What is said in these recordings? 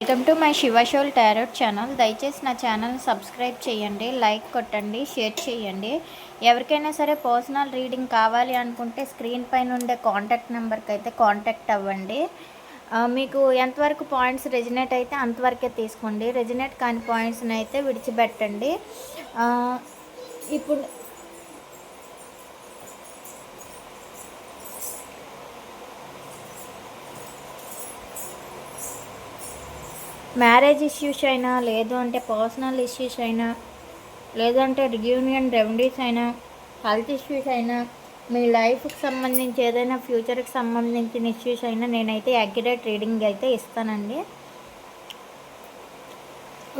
Welcome to my శివషోల్ tarot channel. దయచేసి నా ఛానల్ని సబ్స్క్రైబ్ చేయండి లైక్ కొట్టండి షేర్ చేయండి. ఎవరికైనా సరే పర్సనల్ రీడింగ్ కావాలి అనుకుంటే స్క్రీన్ పైన ఉండే కాంటాక్ట్ నెంబర్కి అయితే కాంటాక్ట్ అవ్వండి. మీకు ఎంతవరకు పాయింట్స్ రెజినేట్ అయితే అంతవరకే తీసుకోండి. రెజినేట్ కాని పాయింట్స్ని అయితే విడిచిపెట్టండి. ఇప్పుడు మ్యారేజ్ ఇష్యూస్ అయినా లేదు అంటే పర్సనల్ ఇష్యూస్ అయినా లేదంటే రియూనియన్ రెమెడీస్ అయినా హెల్త్ ఇష్యూస్ అయినా మీ లైఫ్కి సంబంధించి ఏదైనా ఫ్యూచర్కి సంబంధించిన ఇష్యూస్ అయినా నేనైతే అక్యురేట్ రీడింగ్ అయితే ఇస్తానండి.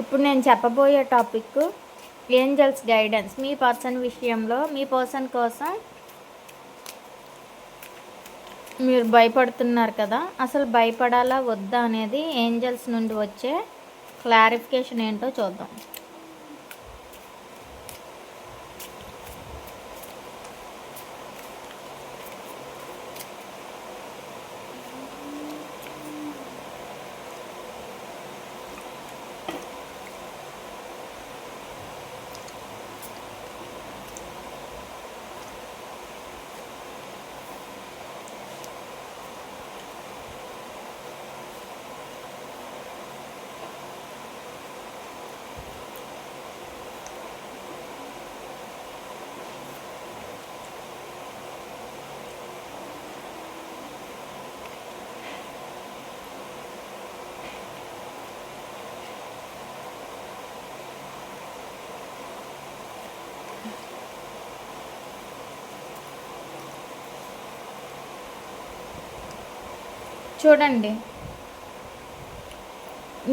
ఇప్పుడు నేను చెప్పబోయే టాపిక్ ఏంజల్స్ గైడెన్స్. మీ పర్సన్ విషయంలో మీ పర్సన్ కోసం మీరు భయపడుతున్నారు కదా అసలు భయపడాలా వద్దా అనేది ఏంజల్స్ నుండి వచ్చే క్లారిఫికేషన్ ఏంటో చూద్దాం. చూడండి.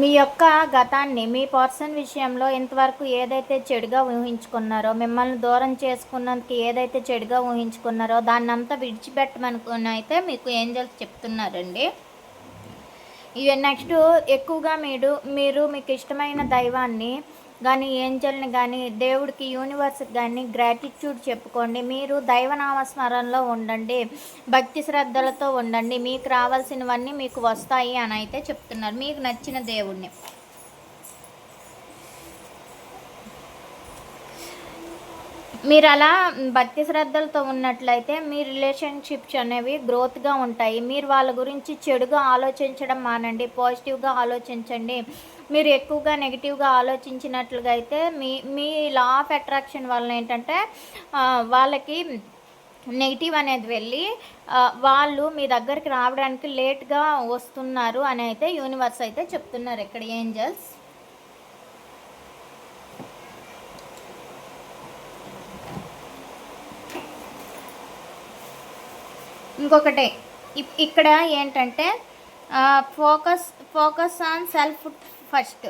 మీ యొక్క గతాన్ని మీ పర్సన్ విషయంలో ఇంతవరకు ఏదైతే చెడుగా ఊహించుకున్నారో మిమ్మల్ని దూరం చేసుకున్నందుకు ఏదైతే చెడుగా ఊహించుకున్నారో దాన్ని అంతా విడిచిపెట్టమనుకుని అయితే మీకు ఏంజల్స్ చెప్తున్నారండి. ఇవి నెక్స్ట్ ఎక్కువగా మీరు మీరు మీకు ఇష్టమైన దైవాన్ని కానీ ఏంజల్ని కానీ దేవుడికి యూనివర్స్కి కానీ గ్రాటిట్యూడ్ చెప్పుకోండి. మీరు దైవనామస్మరణలో ఉండండి. భక్తి శ్రద్ధలతో ఉండండి. మీకు రావాల్సినవన్నీ మీకు వస్తాయి అని అయితే చెప్తున్నారు. మీకు నచ్చిన దేవుడిని మీరు అలా భక్తి శ్రద్ధలతో ఉన్నట్లయితే మీ రిలేషన్షిప్స్ అనేవి గ్రోత్గా ఉంటాయి. మీరు వాళ్ళ గురించి చెడుగా ఆలోచించడం మానండి పాజిటివ్గా ఆలోచించండి. మీరు ఎక్కువగా నెగిటివ్గా ఆలోచించినట్లుగా అయితే మీ మీ లా ఆఫ్ అట్రాక్షన్ వలన ఏంటంటే వాళ్ళకి నెగిటివ్ అనేది వెళ్ళి వాళ్ళు మీ దగ్గరికి రావడానికి లేట్గా వస్తున్నారు అని అయితే యూనివర్స్ అయితే చెప్తున్నారు ఇక్కడ ఏంజల్స్. ఇంకొకటి ఇప్- ఇక్కడ ఏంటంటే focus focus on self first.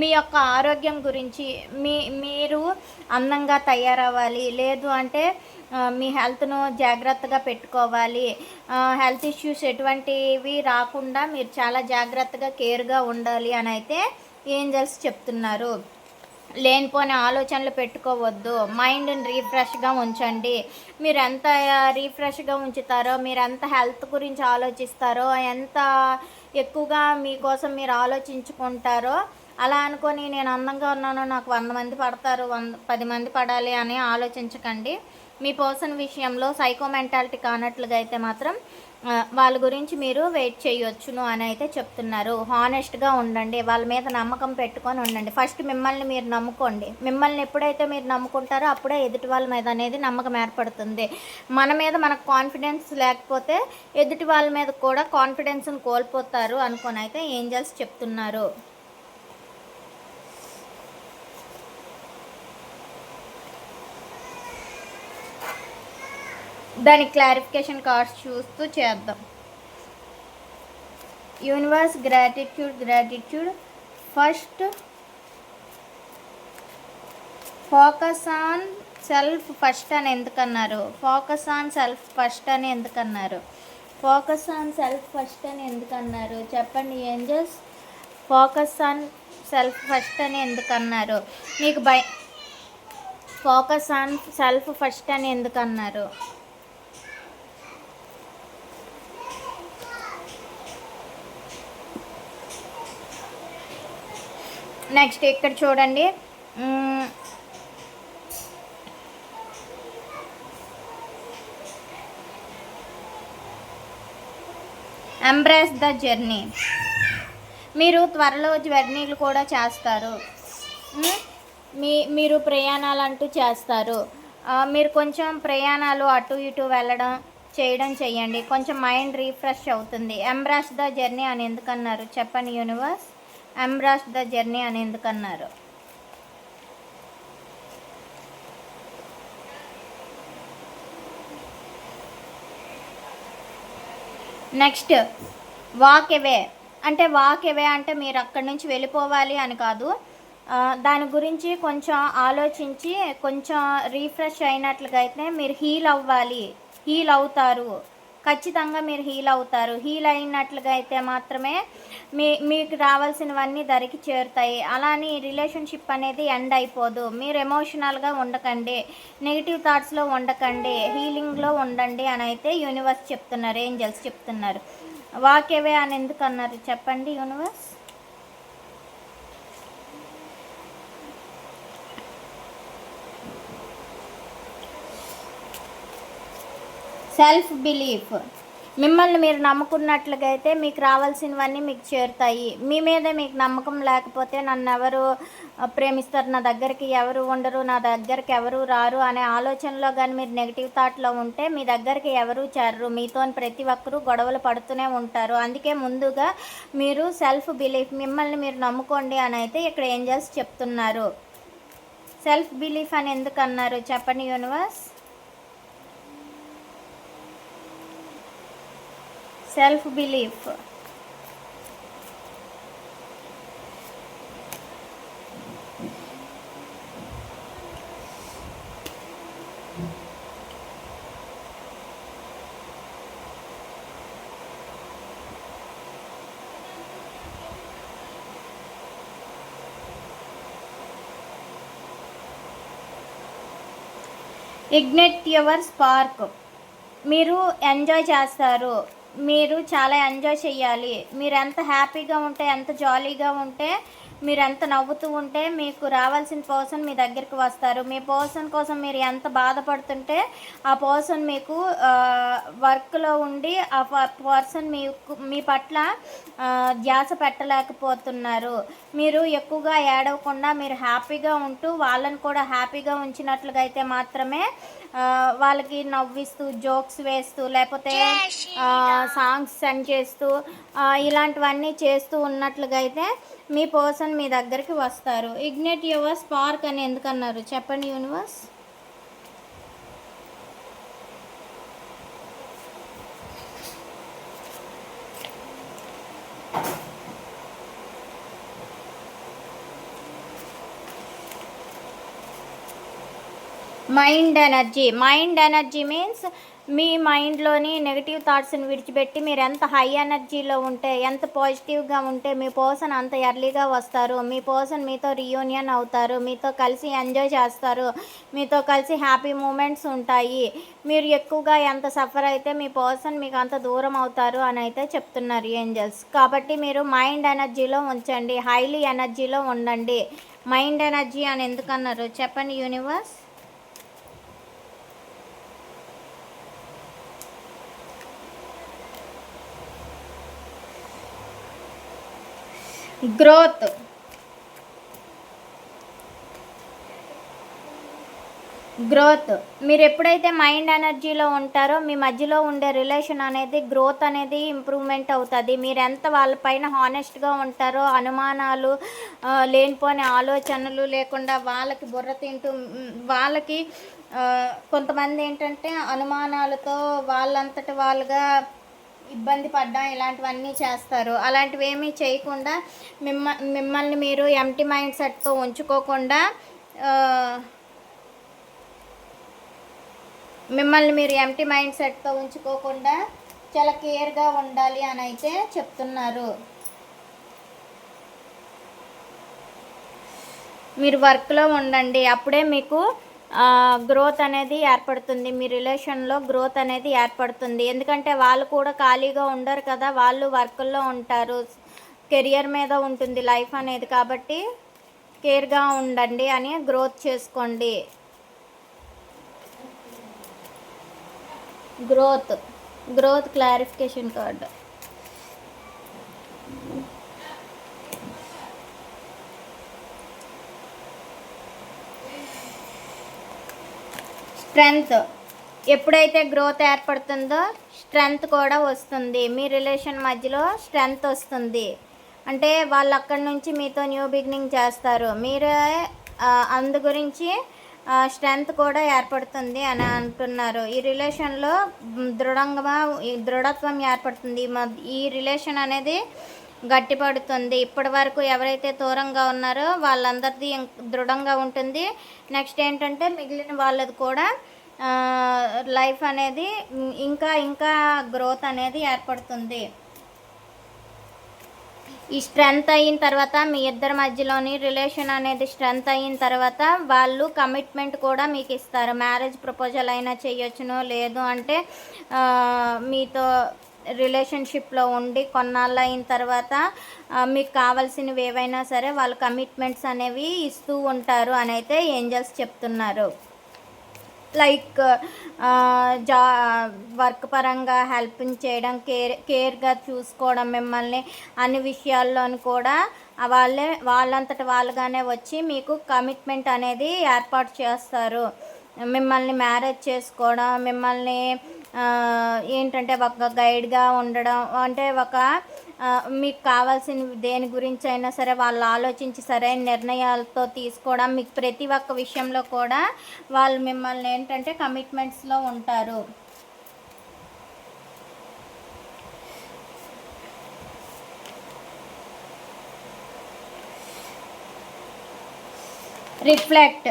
మీ యొక్క ఆరోగ్యం గురించి మీ మీరు అందంగా తయారవ్వాలి లేదు అంటే మీ హెల్త్ను జాగ్రత్తగా పెట్టుకోవాలి. హెల్త్ ఇష్యూస్ ఎటువంటివి రాకుండా మీరు చాలా జాగ్రత్తగా కేర్గా ఉండాలి అని అయితే ఏంజల్స్ చెప్తున్నారు. లేనిపోని ఆలోచనలు పెట్టుకోవద్దు. మైండ్ని రీఫ్రెష్గా ఉంచండి. మీరు ఎంత రీఫ్రెష్గా ఉంచుతారో మీరు ఎంత హెల్త్ గురించి ఆలోచిస్తారో ఎంత ఎక్కువగా మీకోసం మీరు ఆలోచించుకుంటారో అలా అనుకొని నేను అందంగా ఉన్నాను నాకు వంద మంది పడతారు వంద పది మంది పడాలి అని ఆలోచించకండి. మీ పర్సన్ విషయంలో సైకో మెంటాలిటీ కానట్లుగా అయితే మాత్రం వాళ్ళ గురించి మీరు వెయిట్ చేయొచ్చును అని అయితే చెప్తున్నారు. హానెస్ట్గా ఉండండి వాళ్ళ మీద నమ్మకం పెట్టుకొని ఉండండి. ఫస్ట్ మిమ్మల్ని మీరు నమ్ముకోండి. మిమ్మల్ని ఎప్పుడైతే మీరు నమ్ముకుంటారో అప్పుడే ఎదుటి వాళ్ళ మీద అనేది నమ్మకం ఏర్పడుతుంది. మన మీద మనకు కాన్ఫిడెన్స్ లేకపోతే ఎదుటి వాళ్ళ మీద కూడా కాన్ఫిడెన్స్ని కోల్పోతారు అనుకొని అయితే ఏంజల్స్ చెప్తున్నారు. దాని క్లారిఫికేషన్ కార్డ్స్ చూస్తూ చేద్దాం. Universe gratitude gratitude first focus on self first అని ఎందుకన్నారు? ఫోకస్ ఆన్ సెల్ఫ్ ఫస్ట్ అని ఎందుకన్నారు? ఫోకస్ ఆన్ సెల్ఫ్ ఫస్ట్ అని ఎందుకన్నారు? చెప్పండి angels focus on self first అని ఎందుకన్నారు? మీకు భయ ఫోకస్ ఆన్ సెల్ఫ్ ఫస్ట్ అని ఎందుకన్నారు? నెక్స్ట్ ఇక్కడ చూడండి. ఎంబ్రేస్ ద జర్నీ మీరు త్వరలో జర్నీలు కూడా చేస్తారు. మీ మీరు ప్రయాణాలు అంటూ చేస్తారు. మీరు కొంచెం ప్రయాణాలు అటు ఇటు వెళ్ళడం చేయడం చేయండి. కొంచెం మైండ్ రీఫ్రెష్ అవుతుంది. ఎంబ్రాస్ ద జర్నీ అని ఎందుకన్నారు? చెప్పండి యూనివర్స్ ఎంబ్రాష్ ద జర్నీ అని ఎందుకన్నారు? నెక్స్ట్ వాక్ అవే అంటే వాక్ అవే అంటే మీరు అక్కడి నుంచి వెళ్ళిపోవాలి అని కాదు. దాని గురించి కొంచెం ఆలోచించి కొంచెం రీఫ్రెష్ అయినట్లుగా అయితే మీరు హీల్ అవ్వాలి. హీల్ అవుతారు. ఖచ్చితంగా మీరు హీల్ అవుతారు. హీల్ అయినట్లుగా అయితే మాత్రమే మీ మీకు రావాల్సినవన్నీ ధరికి చేరుతాయి. అలాని రిలేషన్షిప్ అనేది ఎండ్ అయిపోదు. మీరు ఎమోషనల్గా ఉండకండి. నెగిటివ్ థాట్స్లో ఉండకండి. హీలింగ్లో ఉండండి అని అయితే యూనివర్స్ చెప్తున్నారు. ఏంజల్స్ చెప్తున్నారు. వాకేవే అని ఎందుకు అన్నారు చెప్పండి యూనివర్స్. Self belief. మిమ్మల్ని మీరు నమ్ముకున్నట్లుగా అయితే మీకు రావాల్సినవన్నీ మీకు చేరుతాయి. మీ మీద మీకు నమ్మకం లేకపోతే నన్ను ఎవరు ప్రేమిస్తారు? నా దగ్గరికి ఎవరు ఉండరు? నా దగ్గరికి ఎవరు రారు? అనే ఆలోచనలో కానీ మీరు నెగిటివ్ థాట్లో ఉంటే మీ దగ్గరికి ఎవరు చేరరు? మీతో ప్రతి ఒక్కరూ గొడవలు పడుతూనే ఉంటారు. అందుకే ముందుగా మీరు సెల్ఫ్ బిలీఫ్ మిమ్మల్ని మీరు నమ్ముకోండి అని అయితే ఇక్కడ ఏంజల్స్ చెప్తున్నారు. సెల్ఫ్ బిలీఫ్ అని ఎందుకు అన్నారు? చెప్పండి universe. Self belief ignite your spark మీరు ఎంజాయ్ చేస్తారు. మీరు చాలా ఎంజాయ్ చేయాలి మీరు ఎంత హ్యాపీగా ఉంటే ఎంత జాలీగా ఉంటే మీరు ఎంత నవ్వుతూ ఉంటే మీకు రావాల్సిన పర్సన్ మీ దగ్గరికి వస్తారు. మీ పర్సన్ కోసం మీరు ఎంత బాధపడుతుంటే ఆ పర్సన్ మీకు వర్క్లో ఉండి ఆ పర్సన్ మీకు మీ పట్ల ధ్యాస పెట్టలేకపోతున్నారు. మీరు ఎక్కువగా ఏడవకుండా మీరు హ్యాపీగా ఉంటూ వాళ్ళని కూడా హ్యాపీగా ఉంచినట్లుగా అయితే మాత్రమే వాళ్ళకి నవ్విస్తూ జోక్స్ వేస్తూ లేకపోతే సాంగ్స్ సెండ్ చేస్తూ ఇలాంటివన్నీ చేస్తూ ఉన్నట్లుగా అయితే మీ పర్సన్ మీ దగ్గరికి వస్తారు. ఇగ్నెట్ యువర్స్ స్పార్క్ అని ఎందుకన్నారు? చెప్పండి universe mind energy. Mind energy means మీ మైండ్లోని నెగిటివ్ థాట్స్ని విడిచిపెట్టి మీరు ఎంత హై ఎనర్జీలో ఉంటే ఎంత పాజిటివ్గా ఉంటే మీ పర్సన్ అంత ఎర్లీగా వస్తారు. మీ పర్సన్ మీతో రియూనియన్ అవుతారు. మీతో కలిసి ఎంజాయ్ చేస్తారు. మీతో కలిసి హ్యాపీ మూమెంట్స్ ఉంటాయి. మీరు ఎక్కువగా ఎంత సఫర్ అయితే మీ పర్సన్ మీకు అంత దూరం అవుతారు అని అయితే చెప్తున్నారు ఏంజల్స్. కాబట్టి మీరు మైండ్ ఎనర్జీలో ఉంచండి. హైలీ ఎనర్జీలో ఉండండి. మైండ్ ఎనర్జీ అని ఎందుకన్నారు? చెప్పండి యూనివర్స్. గ్రోత్. గ్రోత్. మీరు ఎప్పుడైతే మైండ్ ఎనర్జీలో ఉంటారో మీ మధ్యలో ఉండే రిలేషన్ అనేది గ్రోత్ అనేది ఇంప్రూవ్మెంట్ అవుతుంది. మీరు ఎంత వాళ్ళపైన హానెస్ట్గా ఉంటారో అనుమానాలు లేనిపోని ఆలోచనలు లేకుండా వాళ్ళకి బుర్ర తింటూ వాళ్ళకి కొంతమంది ఏంటంటే అనుమానాలతో వాళ్ళంతటి వాళ్ళుగా ఇబ్బంది పడ్డం ఇలాంటివన్నీ చేస్తారు. అలాంటివి ఏమీ చేయకుండా మిమ్మ మిమ్మల్ని మీరు ఎంటీ మైండ్ సెట్తో ఉంచుకోకుండా మిమ్మల్ని మీరు ఎంటీ మైండ్ సెట్తో ఉంచుకోకుండా చాలా కేర్గా ఉండాలి అని అయితే చెప్తున్నారు. మీరు వర్క్లో ఉండండి. అప్పుడే మీకు గ్రోత్ అనేది ఏర్పడుతుంది. మీ రిలేషన్లో గ్రోత్ అనేది ఏర్పడుతుంది. ఎందుకంటే వాళ్ళు కూడా ఖాళీగా ఉండరు కదా. వాళ్ళు వర్క్లో ఉంటారు. కెరియర్ మీద ఉంటుంది లైఫ్ అనేది. కాబట్టి కేర్గా ఉండండి అని గ్రోత్ చేసుకోండి. Growth. Growth clarification card. Strength ఎప్పుడైతే గ్రోత్ ఏర్పడుతుందో స్ట్రెంగ్త్ కూడా వస్తుంది. మీ రిలేషన్ మధ్యలో స్ట్రెంగ్త్ వస్తుంది. అంటే వాళ్ళు అక్కడి నుంచి మీతో న్యూ బిగినింగ్ చేస్తారు. మీరే అందు గురించి స్ట్రెంగ్త్ కూడా ఏర్పడుతుంది అని అంటున్నారు. ఈ రిలేషన్లో దృఢంగా దృఢత్వం ఏర్పడుతుంది. ఈ రిలేషన్ అనేది గట్టిపడుతుంది. ఇప్పటి వరకు ఎవరైతే దూరంగా ఉన్నారో వాళ్ళందరిది దృఢంగా ఉంటుంది. నెక్స్ట్ ఏంటంటే మిగిలిన వాళ్ళది కూడా లైఫ్ అనేది ఇంకా ఇంకా గ్రోత్ అనేది ఏర్పడుతుంది. ఈ స్ట్రెంగ్త్ అయిన తర్వాత మీ ఇద్దరి మధ్యలోని రిలేషన్ అనేది స్ట్రెంగ్త్ అయిన తర్వాత వాళ్ళు కమిట్మెంట్ కూడా మీకు ఇస్తారు. మ్యారేజ్ ప్రపోజల్ అయినా చేయొచ్చును లేదు అంటే మీతో రిలేషన్షిప్లో ఉండి కొన్నాళ్ళు అయిన తర్వాత మీకు కావాల్సినవి ఏవైనా సరే వాళ్ళు కమిట్మెంట్స్ అనేవి ఇస్తూ ఉంటారు అని అయితే ఏంజల్స్ చెప్తున్నారు. లైక్ జా వర్క్ పరంగా హెల్పింగ్ చేయడం కేర్ కేర్గా చూసుకోవడం మిమ్మల్ని అన్ని విషయాల్లోనూ కూడా వాళ్ళే వాళ్ళంతట వాళ్ళుగానే వచ్చి మీకు కమిట్మెంట్ అనేది ఏర్పాటు చేస్తారు. మిమ్మల్ని మ్యారేజ్ చేసుకోవడం మిమ్మల్ని ఏంటంటే ఒక గైడ్గా ఉండడం అంటే ఒక మీకు కావాల్సిన దేని గురించి అయినా సరే వాళ్ళు ఆలోచించి సరైన నిర్ణయాలతో తీసుకోవడం మీకు ప్రతి ఒక్క విషయంలో కూడా వాళ్ళు మిమ్మల్ని ఏంటంటే కమిట్మెంట్స్లో ఉంటారు. రిఫ్లెక్ట్.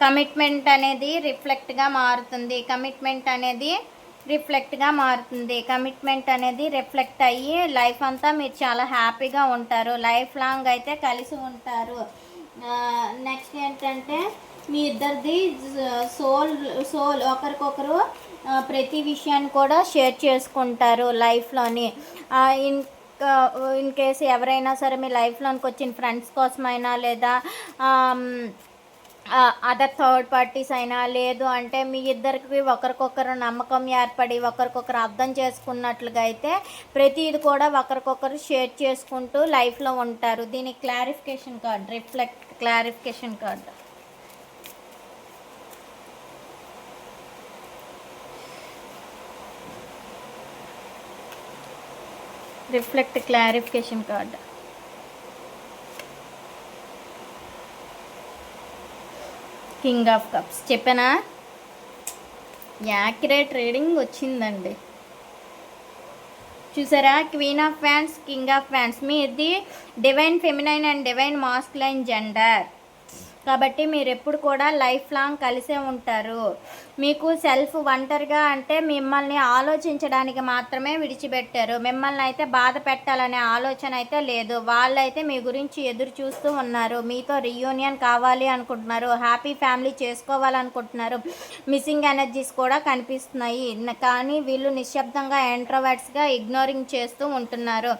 కమిట్మెంట్ అనేది రిఫ్లెక్ట్గా మారుతుంది. కమిట్మెంట్ అనేది రిఫ్లెక్ట్గా మారుతుంది. కమిట్మెంట్ అనేది రిఫ్లెక్ట్ అయ్యి లైఫ్ అంతా మీరు చాలా హ్యాపీగా ఉంటారు. లైఫ్ లాంగ్ అయితే కలిసి ఉంటారు. నెక్స్ట్ ఏంటంటే మీ ఇద్దరిది సోల్ సోల్ ఒకరికొకరు ప్రతి విషయాన్ని కూడా షేర్ చేసుకుంటారు లైఫ్లోని. ఇన్ ఇన్ కేస్ ఎవరైనా సరే మీ లైఫ్లోనికి వచ్చిన ఫ్రెండ్స్ కోసమైనా లేదా అదర్ థర్డ్ పార్టీస్ అయినా లేదు అంటే మీ ఇద్దరికి ఒకరికొకరు నమ్మకం ఏర్పడి ఒకరికొకరు అర్థం చేసుకున్నట్లుగా అయితే ప్రతిది కూడా ఒకరికొకరు షేర్ చేసుకుంటూ లైఫ్లో ఉంటారు. దీని clarification card reflect clarification card reflect clarification card king of cups చెప్పానా? యాక్యురేట్ రీడింగ్ వచ్చిందండి. చూసారా? Queen of fans king of fans మీది divine feminine and divine masculine gender కాబట్టి మీరు ఎప్పుడు కూడా లైఫ్ లాంగ్ కలిసే ఉంటారు. మీకు సెల్ఫ్ ఒంటరిగా అంటే మిమ్మల్ని ఆలోచించడానికి మాత్రమే విడిచిపెట్టారు. మిమ్మల్ని అయితే బాధ పెట్టాలనే ఆలోచన అయితే లేదు. వాళ్ళైతే మీ గురించి ఎదురు చూస్తూ ఉన్నారు. మీతో రియూనియన్ కావాలి అనుకుంటున్నారు. హ్యాపీ ఫ్యామిలీ చేసుకోవాలనుకుంటున్నారు. మిస్సింగ్ ఎనర్జీస్ కూడా కనిపిస్తున్నాయి. కానీ వీళ్ళు నిశ్శబ్దంగా ఎంట్రోవర్ట్స్గా ఇగ్నోరింగ్ చేస్తూ ఉంటున్నారు.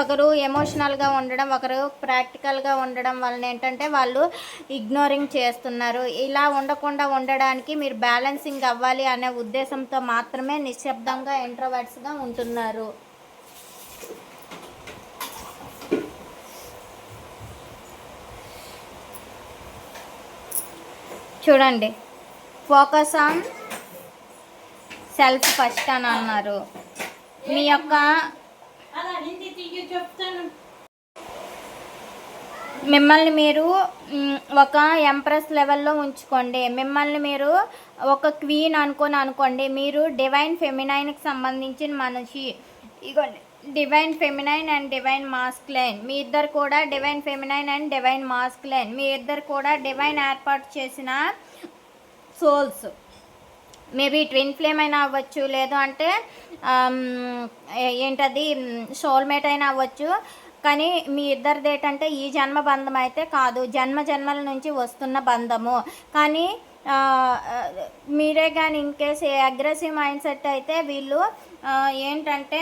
ఒకరు ఎమోషనల్గా ఉండడం ఒకరు ప్రాక్టికల్గా ఉండడం వలన ఏంటంటే వాళ్ళు ఇగ్ ఇగ్నోరింగ్ చేస్తున్నారు. ఇలా ఉండకుండా ఉండడానికి మీరు బ్యాలెన్సింగ్ అవ్వాలి అనే ఉద్దేశంతో మాత్రమే నిశ్శబ్దంగా ఇంట్రోవర్ట్స్గా ఉంటున్నారు. చూడండి. ఫోకస్ ఆన్ సెల్ఫ్ ఫస్ట్ అని అన్నారు. మీ యొక్క మిమ్మల్ని మీరు ఒక ఎంప్రెస్ లెవెల్లో ఉంచుకోండి. మిమ్మల్ని మీరు ఒక క్వీన్ అనుకొని అనుకోండి. మీరు డివైన్ ఫెమినైన్కి సంబంధించిన మనిషి. ఇగోండి. Divine feminine and divine masculine మీ ఇద్దరు కూడా divine feminine and divine masculine మీ ఇద్దరు కూడా డివైన్ ఏర్పాటు చేసిన సోల్స్ మేబీ ట్విన్ ఫ్లేమ్ అయినా అవ్వచ్చు. లేదు అంటే ఏంటది? సోల్మేట్ అయినా అవ్వచ్చు. కానీ మీ ఇద్దరిది ఏంటంటే ఈ జన్మ బంధం అయితే కాదు జన్మ జన్మల నుంచి వస్తున్న బంధము. కానీ మీరే కానీ in case aggressive mindset అయితే వీళ్ళు ఏంటంటే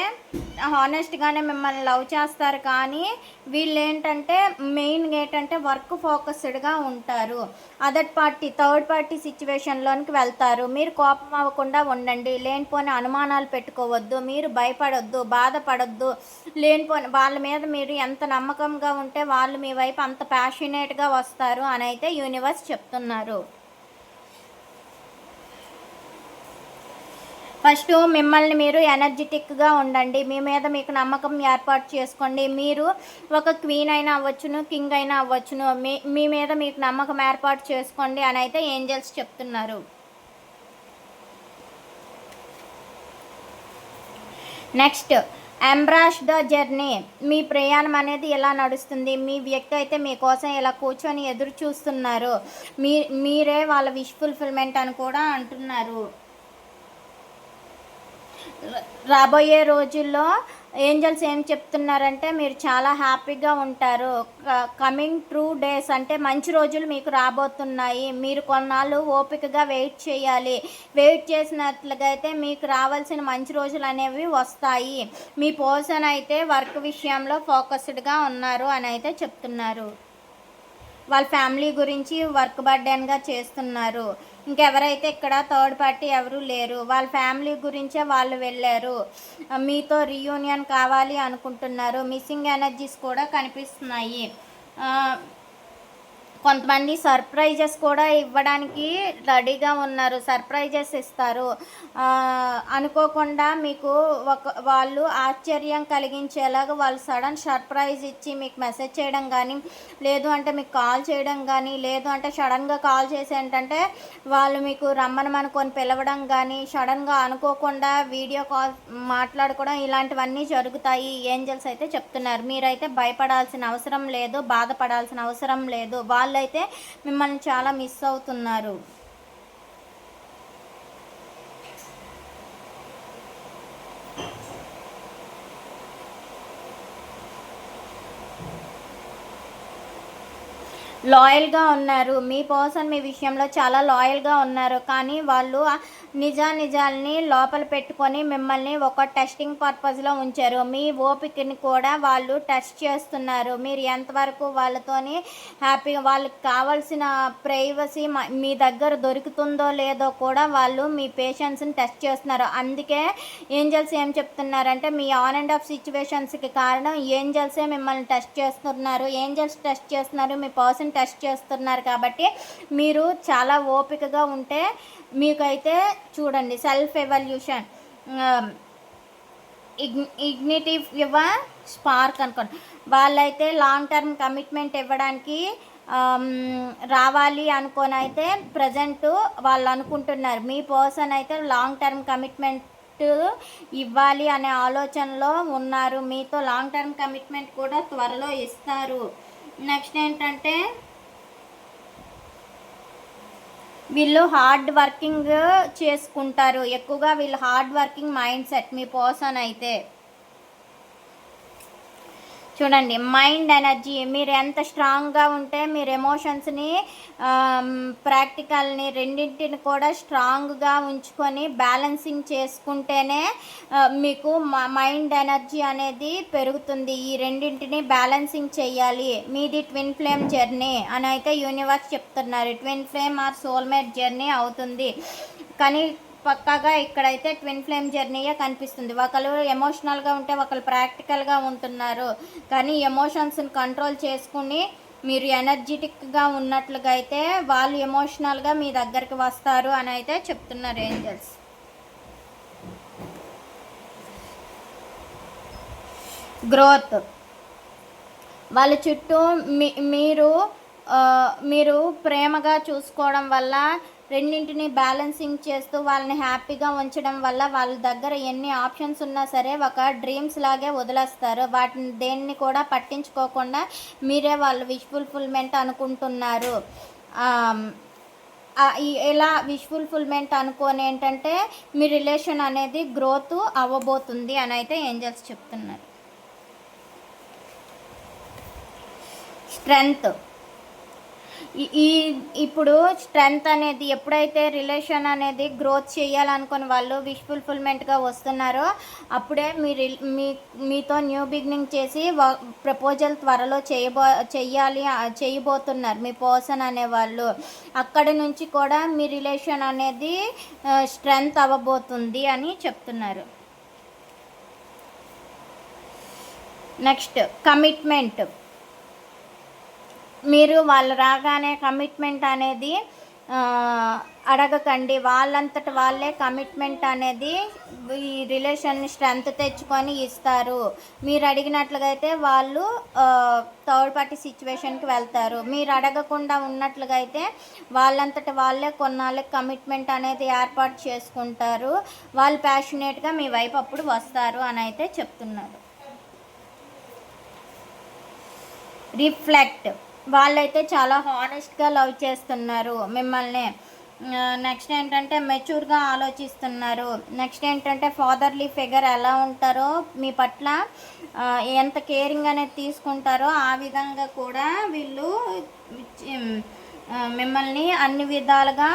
హానెస్ట్గానే మిమ్మల్ని లవ్ చేస్తారు కానీ వీళ్ళు ఏంటంటే మెయిన్ ఏంటంటే వర్క్ ఫోకస్డ్గా ఉంటారు అదర్ పార్టీ థర్డ్ పార్టీ సిచ్యువేషన్లోనికి వెళ్తారు. మీరు కోపం అవ్వకుండా ఉండండి లేనిపోని అనుమానాలు పెట్టుకోవద్దు మీరు భయపడొద్దు బాధపడొద్దు లేనిపోని వాళ్ళ మీద మీరు ఎంత నమ్మకంగా ఉంటే వాళ్ళు మీ వైపు అంత ప్యాషనేట్గా వస్తారు అని అయితే యూనివర్స్ చెప్తున్నారు. ఫస్ట్ మిమ్మల్ని మీరు ఎనర్జెటిక్గా ఉండండి. మీ మీద మీకు నమ్మకం ఏర్పాటు చేసుకోండి. మీరు ఒక క్వీన్ అయినా అవ్వచ్చును కింగ్ అయినా అవ్వచ్చును. మీ మీ మీద మీకు నమ్మకం ఏర్పాటు చేసుకోండి అని అయితే ఏంజల్స్ చెప్తున్నారు. Next embrace the journey. మీ ప్రయాణం అనేది ఎలా నడుస్తుంది? మీ వ్యక్తి అయితే మీకోసం ఇలా కూర్చొని ఎదురు చూస్తున్నారు మీ మీరే వాళ్ళ విష్ ఫుల్ఫిల్మెంట్ అని కూడా అంటున్నారు. రాబోయే రోజుల్లో ఏంజల్స్ ఏం చెప్తున్నారంటే మీరు చాలా హ్యాపీగా ఉంటారు. కమింగ్ ట్రూ డేస్ అంటే మంచి రోజులు మీకు రాబోతున్నాయి. మీరు కొన్నాళ్ళు ఓపికగా వెయిట్ చేయాలి. వెయిట్ చేసినట్లుగా అయితే మీకు రావాల్సిన మంచి రోజులు అనేవి వస్తాయి. మీ పర్సన్ అయితే వర్క్ విషయంలో ఫోకస్డ్గా ఉన్నారు అని అయితే చెప్తున్నారు. వాళ్ళ ఫ్యామిలీ గురించి వర్క్ బర్డెన్గా చేస్తున్నారు. ఇంకెవరైతే ఇక్కడ థర్డ్ పార్టీ ఎవరు లేరు వాళ్ళ ఫ్యామిలీ గురించే వాళ్ళు వెళ్ళారు. మీతో రీయూనియన్ కావాలి అనుకుంటున్నారు. మిస్సింగ్ ఎనర్జీస్ కూడా కనిపిస్తున్నాయి. కొంతమంది సర్ప్రైజెస్ కూడా ఇవ్వడానికి రెడీగా ఉన్నారు సర్ప్రైజెస్ ఇస్తారు. అనుకోకుండా మీకు ఒక వాళ్ళు ఆశ్చర్యం కలిగించేలాగా వాళ్ళు సడన్ సర్ప్రైజ్ ఇచ్చి మీకు మెసేజ్ చేయడం కానీ లేదు అంటే మీకు కాల్ చేయడం కానీ లేదు అంటే సడన్గా కాల్ చేసి ఏంటంటే వాళ్ళు మీకు రమ్మనమనుకొని పిలవడం కానీ సడన్గా అనుకోకుండా వీడియో కాల్ మాట్లాడుకోవడం ఇలాంటివన్నీ జరుగుతాయి. ఏంజల్స్ అయితే చెప్తున్నారు. మీరైతే భయపడాల్సిన అవసరం లేదు బాధపడాల్సిన అవసరం లేదు. వాళ్ళైతే మిమ్మల్ని చాలా మిస్ అవుతున్నారు. లాయల్గా ఉన్నారు. మీ పర్సన్ మీ విషయంలో చాలా లాయల్గా ఉన్నారు. కానీ వాళ్ళు నిజా నిజాల్ని లోపల పెట్టుకొని మిమ్మల్ని ఒక టెస్టింగ్ పర్పస్లో ఉంచారు. మీ ఓపికని కూడా వాళ్ళు టెస్ట్ చేస్తున్నారు. మీరు ఎంతవరకు వాళ్ళతోని హ్యాపీగా వాళ్ళకి కావాల్సిన ప్రైవసీ మీ దగ్గర దొరుకుతుందో లేదో కూడా వాళ్ళు మీ పేషెన్స్ని టెస్ట్ చేస్తున్నారు. అందుకే ఏంజల్స్ ఏం చెప్తున్నారంటే మీ ఆన్ అండ్ ఆఫ్ సిచ్యువేషన్స్కి కారణం ఏంజల్సే మిమ్మల్ని టెస్ట్ చేస్తున్నారు. ఏంజల్స్ టెస్ట్ చేస్తున్నారు. మీ పర్సన్ టెస్ట్ చేస్తున్నారు కాబట్టి మీరు చాలా ఓపికగా ఉంటే మీకైతే చూడండి సెల్ఫ్ ఎవల్యూషన్ ఇగ్ ఇగ్నిటివ్ ఇవ్వ స్పార్క్ అనుకోండి. వాళ్ళైతే లాంగ్ టర్మ్ కమిట్మెంట్ ఇవ్వడానికి రావాలి అనుకొని అయితే ప్రజెంట్ వాళ్ళు అనుకుంటున్నారు. మీ పర్సన్ అయితే లాంగ్ టర్మ్ కమిట్మెంట్ ఇవ్వాలి అనే ఆలోచనలో ఉన్నారు. మీతో లాంగ్ టర్మ్ కమిట్మెంట్ కూడా త్వరలో ఇస్తారు. నెక్స్ట్ ఏంటంటే వీళ్ళు హార్డ్ వర్కింగ్ చేసుకుంటారు. ఎక్కువగా వీళ్ళు హార్డ్ వర్కింగ్ మైండ్ సెట్ మీ పర్సన్ అయితే. చూడండి మైండ్ ఎనర్జీ మీరు ఎంత స్ట్రాంగ్గా ఉంటే మీరు ఎమోషన్స్ని ప్రాక్టికల్ని రెండింటిని కూడా స్ట్రాంగ్గా ఉంచుకొని బ్యాలెన్సింగ్ చేసుకుంటేనే మీకు మైండ్ ఎనర్జీ అనేది పెరుగుతుంది. ఈ రెండింటిని బ్యాలెన్సింగ్ చేయాలి. మీది ట్విన్ ఫ్లేమ్ జర్నీ అని అయితే యూనివర్స్ చెప్తున్నారు. Twin flame or soulmate journey అవుతుంది. కానీ పక్కాగా ఇక్కడైతే ట్విన్ ఫ్లేమ్ జర్నీయే కనిపిస్తుంది. ఒకరు ఎమోషనల్గా ఉంటే ఒకరు ప్రాక్టికల్గా ఉంటున్నారు. కానీ ఎమోషన్స్ని కంట్రోల్ చేసుకుని మీరు ఎనర్జెటిక్గా ఉన్నట్లుగా అయితే వాళ్ళు ఎమోషనల్గా మీ దగ్గరికి వస్తారు అని అయితే చెప్తున్నారు ఏంజల్స్. గ్రోత్. వాళ్ళ చుట్టూ మీ మీరు మీరు ప్రేమగా చూసుకోవడం వల్ల రెండింటిని బ్యాలెన్సింగ్ చేస్తూ వాళ్ళని హ్యాపీగా ఉంచడం వల్ల వాళ్ళ దగ్గర ఎన్ని ఆప్షన్స్ ఉన్నా సరే ఒక డ్రీమ్స్ లాగే వదిలేస్తారు. వాటిని దేన్ని కూడా పట్టించుకోకుండా మీరే వాళ్ళు విష్ ఫుల్ఫిల్మెంట్ అనుకుంటున్నారు. ఎలా విష్ ఫుల్ఫిల్మెంట్ అనుకోని ఏంటంటే మీ రిలేషన్ అనేది గ్రోత్ అవ్వబోతుంది అని అయితే ఏంజల్స్ చెప్తున్నారు. స్ట్రెంగ్త్ ఈ- ఇప్పుడు స్ట్రెంగ్త్ అనేది ఎప్పుడైతే రిలేషన్ అనేది గ్రోత్ చేయాలనుకుని వాళ్ళు విష్ ఫుల్ఫిల్మెంట్గా వస్తున్నారో అప్పుడే మీ మీ మీతో న్యూ బిగినింగ్ చేసి ప్రపోజల్ త్వరలో చేయబో చెయ్యాలి చేయబోతున్నారు మీ పర్సన్ అనేవాళ్ళు అక్కడి నుంచి కూడా మీ రిలేషన్ అనేది స్ట్రెంగ్త్ అవ్వబోతుంది అని చెప్తున్నారు. నెక్స్ట్ కమిట్మెంట్ మీరు వాళ్ళు రాగానే కమిట్మెంట్ అనేది అడగకండి. వాళ్ళంతట వాళ్ళే కమిట్మెంట్ అనేది ఈ రిలేషన్ స్ట్రెంత్ తెచ్చుకొని ఇస్తారు. మీరు అడిగినట్లుగా అయితే వాళ్ళు థర్డ్ పార్టీ సిచ్యువేషన్కి వెళ్తారు. మీరు అడగకుండా ఉన్నట్లుగా అయితే వాళ్ళంతట వాళ్ళే కొన్నాళ్ళకి కమిట్మెంట్ అనేది ఏర్పాటు చేసుకుంటారు. వాళ్ళు ప్యాషనేట్గా మీ వైపు అప్పుడు వస్తారు అని అయితే చెప్తున్నారు. రిఫ్లెక్ట్ వాళ్ళైతే చాలా హానెస్ట్గా లవ్ చేస్తున్నారు మిమ్మల్ని. నెక్స్ట్ ఏంటంటే మెచ్యూర్గా ఆలోచిస్తున్నారు. నెక్స్ట్ ఏంటంటే ఫాదర్లీ ఫిగర్ ఎలా ఉంటారో మీ పట్ల ఎంత కేరింగ్ అనేది తీసుకుంటారో ఆ విధంగా కూడా వీళ్ళు మిమ్మల్ని అన్ని విధాలుగా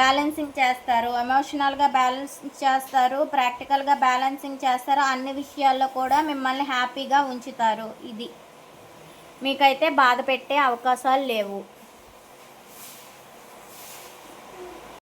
బ్యాలెన్సింగ్ చేస్తారు. ఎమోషనల్గా బ్యాలెన్స్ చేస్తారు ప్రాక్టికల్గా బ్యాలెన్సింగ్ చేస్తారు అన్ని విషయాల్లో కూడా మిమ్మల్ని హ్యాపీగా ఉంచుతారు. ఇది. మీకైతే బాధ పెట్టే అవకాశాలు లేవు.